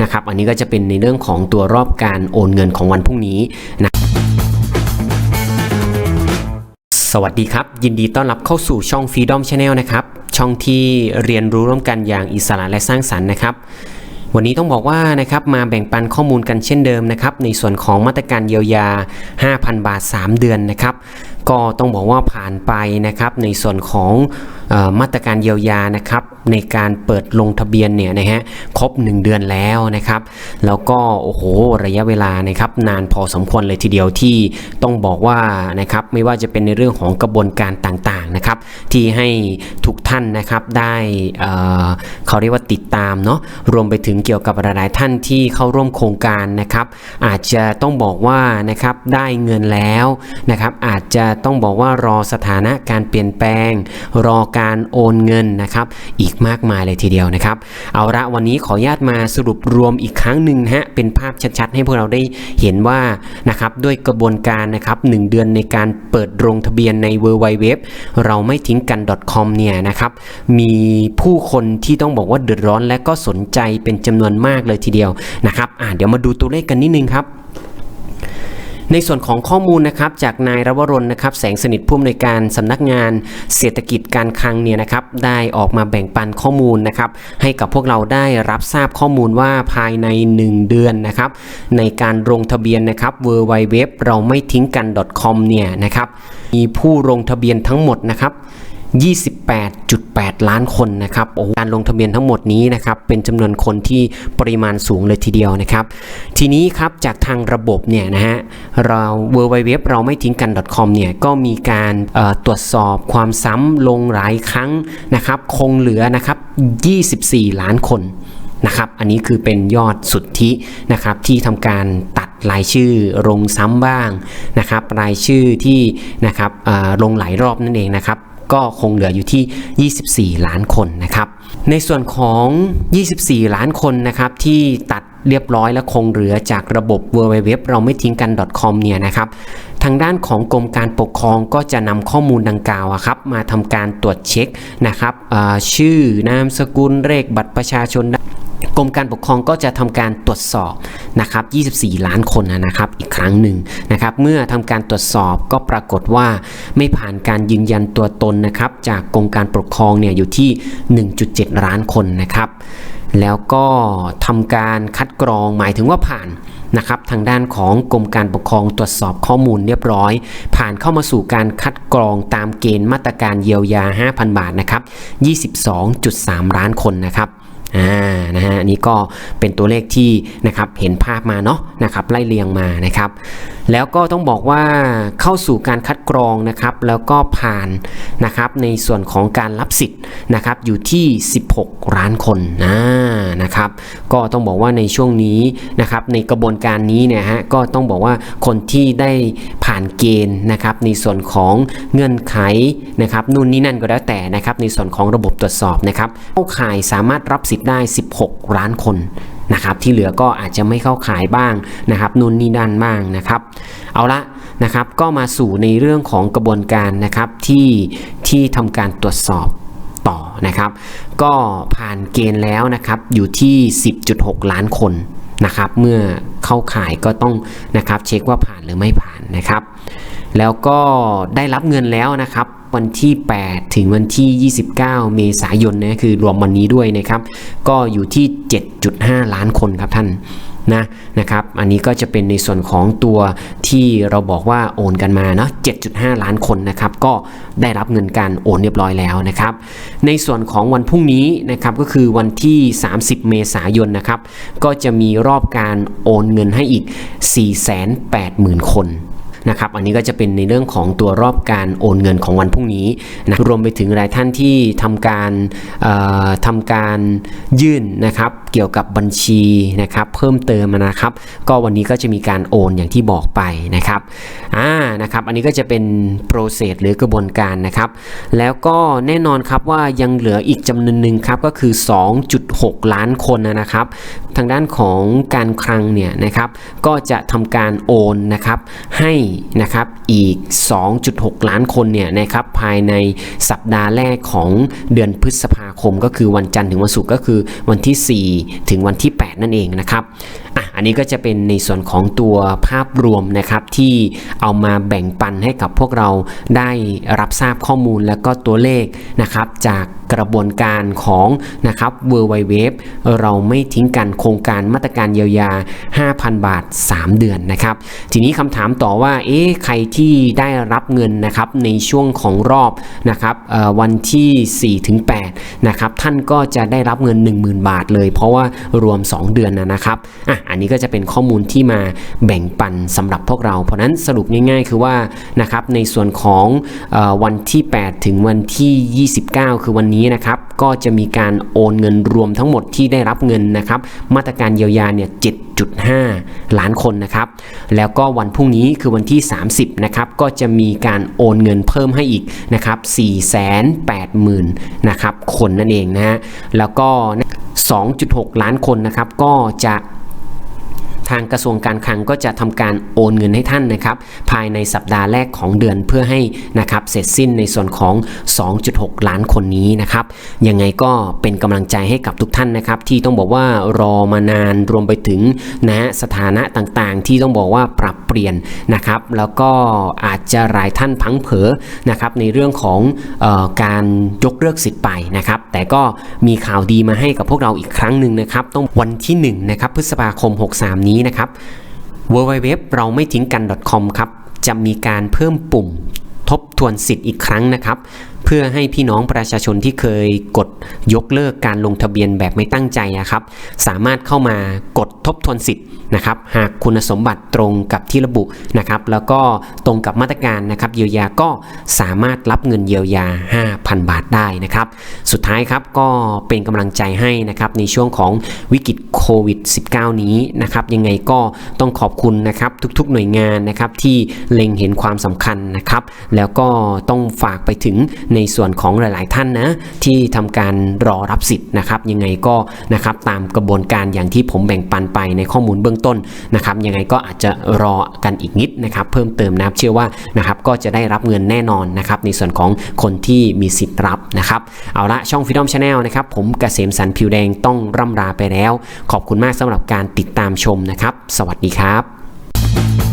นะครับอันนี้ก็จะเป็นในเรื่องของตัวรอบการโอนเงินของวันพรุ่งนี้นะสวัสดีครับ ยินดีต้อนรับเข้าสู่ช่อง Freedom Channel นะครับช่องที่เรียนรู้ร่วมกันอย่างอิสระและสร้างสรรค์นะครับวันนี้ต้องบอกว่านะครับมาแบ่งปันข้อมูลกันเช่นเดิมนะครับในส่วนของมาตรการเยียวยา 5,000 บาท 3 เดือนนะครับก็ต้องบอกว่าผ่านไปนะครับในส่วนของออมาตรการเยียวยานะครับ ในการเปิดลงทะเบียนเนี่ยนะฮะครบ 1 เดือนแล้วนะครับ แล้วก็โอ้โหระยะเวลานะครับนานพอสมควรเลยทีเดียวที่ต้องบอกว่านะครับไม่ว่าจะเป็นในเรื่องของกระบวนการต่างๆนะครับ ที่ให้ทุกท่านนะครับได้เเขาเรียกว่าติดตามเนาะรวมไปถึงเกี่ยวกับหลายๆท่านที่เข้าร่วมโครงการนะครับ อาจจะต้องบอกว่านะครับได้เงินแล้วนะครับอาจจะต้องบอกว่ารอสถานะการเปลี่ยนแปลง รอการโอนเงินนะครับ อีกมากมายเลยทีเดียวนะครับ เอาละวันนี้ขออนุญาตมาสรุปรวมอีกครั้งหนึ่งนะฮะเป็นภาพชัดๆ ให้พวกเราได้เห็นว่านะครับด้วยกระบวนการนะครับหนึ่งเดือนในการเปิดลงทะเบียนใน w w w เราไม่ทิ้งกัน .com เนี่ยนะครับมีผู้คนที่ต้องบอกว่าเดือดร้อนและก็สนใจเป็นจำนวนมากเลยทีเดียวนะครับอ่าเดี๋ยวมาดูตัวเลขกันนิดนึงครับ ในส่วนของข้อมูลนะครับจากนายรวรนนะครับแสงสนิทผู้อำนวยการสำนักงานเศรษฐกิจการคลังเนี่ยนะครับได้ออกมาแบ่งปันข้อมูลนะครับให้กับพวกเราได้รับทราบข้อมูลว่าภายใน 1 เดือนนะครับในการลงทะเบียนนะครับ w w w เราไม่ทิ้งกัน .com เนี่ยนะครับมีผู้ลงทะเบียนทั้งหมดนะครับ 28.8 ล้านคนนะครับโอ้การลงทะเบียนทั้งหมดนี้นะครับเป็นจำนวนคนที่ปริมาณสูงเลยทีเดียวนะครับ ทีนี้ครับจากทางระบบเนี่ยนะฮะเรา w w w เราไม่ทิ้งกัน .com เนี่ยก็มีการตรวจสอบความซ้ำลงหลายครั้งนะครับ คงเหลือนะครับ 24 ล้านคนนะครับ อันนี้คือเป็นยอดสุทธินะครับที่ทำการตัดรายชื่อลงซ้ำบ้างนะครับ รายชื่อที่นะครับลงหลายรอบนั่นเองนะครับ ก็คงเหลืออยู่ที่ 24 ล้านคนนะครับ ในส่วนของ 24 ล้านคนนะครับที่ตัดเรียบร้อยและคงเหลือจากระบบ w w w เราไม่ทิ้งกัน .com เนี่ยนะครับ ทางด้านของกรมการปกครองก็จะนำข้อมูลดังกล่าวครับมาทำการตรวจเช็คนะครับชื่อนามสกุลเลขบัตรประชาชน มการปกครองก็จะทำการตรวจสอบนะครับ 24 ล้านคนนะครับอีกครั้งหนึ่งนะครับเมื่อทำการตรวจสอบก็ปรากฏว่าไม่ผ่านการยืนยันตัวตนนะครับจากกรมการปกครองเนี่ยอยู่ที่ 1.7 ล้านคนนะครับ แล้วก็ทำการคัดกรองหมายถึงว่าผ่านนะครับทางด้านของกรมการปกครองตรวจสอบข้อมูลเรียบร้อย ผ่านเข้ามาสู่การคัดกรองตามเกณฑ์มาตรการเยียวยา 5,000 บาทนะครับ 22.3 ล้านคนนะครับ อ่านะฮะอันนี้ก็เป็นตัวเลขที่นะครับเห็นภาพมาเนาะนะครับไล่เรียงมานะครับแล้วก็ต้องบอกว่าเข้าสู่การคัดกรองนะครับแล้วก็ผ่านนะครับในส่วนของการรับสิทธิ์นะครับอยู่ที่ 16 ล้านคนนะนะครับก็ต้องบอกว่าในช่วงนี้นะครับในกระบวนการนี้เนี่ยฮะก็ต้องบอกว่าคนที่ได้ผ่านเกณฑ์นะครับในส่วนของเงื่อนไขนะครับนู่นนี่นั่นก็แล้วแต่นะครับในส่วนของระบบตรวจสอบนะครับเข้าข่ายสามารถรับสิทธิ์ได้ 16 ล้านคน นะครับที่เหลือก็อาจจะไม่เข้าขายบ้างนะครับนู่นนี่นั่นบ้างนะครับ เอาละนะครับก็มาสู่ในเรื่องของกระบวนการนะครับที่ที่ทำการตรวจสอบต่อนะครับ ก็ผ่านเกณฑ์แล้วนะครับอยู่ที่ 10.6 ล้านคนนะครับ เมื่อเข้าขายก็ต้องนะครับเช็คว่าผ่านหรือไม่ผ่านนะครับ แล้วก็ได้รับเงินแล้วนะครับ วันที่ 8 ถึงวันที่ 29 เมษายนนะคือรวมวันนี้ด้วยนะครับ ก็อยู่ที่ 7.5 ล้านคนครับท่านนะนะครับอันนี้ก็จะเป็นในส่วนของตัวที่เราบอกว่าโอนกันมาเนาะ7.5 ล้านคนนะครับก็ได้รับเงินการโอนเรียบร้อยแล้วนะครับในส่วนของวันพรุ่งนี้นะครับก็คือวันที่ 30 เมษายนนะครับก็จะมีรอบการโอนเงินให้อีก 480,000 คน นะครับอันนี้ก็จะเป็นในเรื่องของตัวรอบการโอนเงินของวันพรุ่งนี้นะรวมไปถึงรายท่านที่ทำการเอ่อทำการยื่นนะครับเกี่ยวกับบัญชีนะครับเพิ่มเติมนะครับ ก็วันนี้ก็จะมีการโอนอย่างที่บอกไปนะครับอ่านะครับอันนี้ก็จะเป็น process หรือกระบวนการนะครับ แล้วก็แน่นอนครับว่ายังเหลืออีกจำนวนหนึ่งครับก็คือ 2.6 ล้านคนนะครับ ทางด้านของการคลังเนี่ยนะครับก็จะทำการโอนนะครับให้นะครับอีก 2.6 ล้านคนเนี่ยนะครับภายในสัปดาห์แรกของเดือนพฤษภาคม ก็คือวันจันทร์ถึงวันศุกร์ก็คือวันที่ 4 ถึงวันที่ 8 นั่นเองนะครับอะอันนี้ก็จะเป็นในส่วนของตัวภาพรวมนะครับที่เอามาแบ่งปันให้กับพวกเราได้รับทราบข้อมูลแล้วก็ตัวเลขนะครับจาก กระบวนการของนะครับ w w w เราไม่ทิ้งกันโครงการมาตรการเยียวยา 5,000 บาท 3 เดือนนะครับ ทีนี้คำถามต่อว่าเอ๊ะใครที่ได้รับเงินนะครับในช่วงของรอบนะครับวันที่4ถึง8นะครับท่านก็จะได้รับเงิน 10,000 บาทเลย เพราะว่ารวม 2 เดือนนะครับอะอันนี้ก็จะเป็นข้อมูลที่มาแบ่งปันสำหรับพวกเรา เพราะนั้นสรุปง่ายๆ คือว่านะครับในส่วนของอวันที่ 8 ถึงวันที่ 29 คือวันนี้นะครับก็จะมีการโอนเงินรวมทั้งหมดที่ได้รับเงินนะครับ มาตรการเยียวยาเนี่ย 7.5 ล้านคนนะครับ แล้วก็วันพรุ่งนี้คือวันที่ 30 นะครับ ก็จะมีการโอนเงินเพิ่มให้อีกนะครับ 480,000 นะครับ คนนั่นเองนะฮะ แล้วก็ 2.6 ล้านคนนะครับ ก็จะ ทางกระทรวงการคลังก็จะทำการโอนเงินให้ท่านนะครับ ภายในสัปดาห์แรกของเดือนเพื่อให้นะครับเสร็จสิ้นในส่วนของ 2.6 ล้านคนนี้นะครับ ยังไงก็เป็นกำลังใจให้กับทุกท่านนะครับ ที่ต้องบอกว่ารอมานานรวมไปถึงนะสถานะต่างๆ ที่ต้องบอกว่าปรับเปลี่ยนนะครับ แล้วก็อาจจะหลายท่านพังเผลอนะครับในเรื่องของออการยกเลิกสิทธิ์ไปนะครับ แต่ก็มีข่าวดีมาให้กับพวกเราอีกครั้งหนึ่งนะครับต้องวันที่1นะครับพฤษภาคม 63 นี้นะครับ w w w เราไม่ทิ้งกัน .com ครับ จะมีการเพิ่มปุ่มทบทวนสิทธิ์อีกครั้งนะครับ พื่อให้พี่น้องประชาชนที่เคยกดยกเลิกการลงทะเบียนแบบไม่ตั้งใจนะครับ สามารถเข้ามากดทบทวนสิทธิ์นะครับ หากคุณสมบัติตรงกับที่ระบุนะครับ แล้วก็ตรงกับมาตรการนะครับเยียวยาก็สามารถรับเงินเยียวยา 5,000 บาทได้นะครับ สุดท้ายครับก็เป็นกำลังใจให้นะครับในช่วงของวิกฤตโควิด -19 นี้นะครับยังไงก็ต้องขอบคุณนะครับทุกๆหน่วยงานนะครับที่เล็งเห็นความสำคัญนะครับ แล้วก็ต้องฝากไปถึงในส่วนของหลาย ๆ ท่านนะที่ทำการรอรับสิทธิ์นะครับ ยังไงก็นะครับตามกระบวนการอย่างที่ผมแบ่งปันไปในข้อมูลเบื้องต้นนะครับ ยังไงก็อาจจะรอกันอีกนิดนะครับ เพิ่มเติมนะครับเชื่อว่านะครับก็จะได้รับเงินแน่นอนนะครับ ในส่วนของคนที่มีสิทธิ์รับนะครับ เอาละช่อง Freedom Channel นะครับ ผมเกษมสันผิวแดงต้องร่ำลาไปแล้ว ขอบคุณมากสำหรับการติดตามชมนะครับ สวัสดีครับ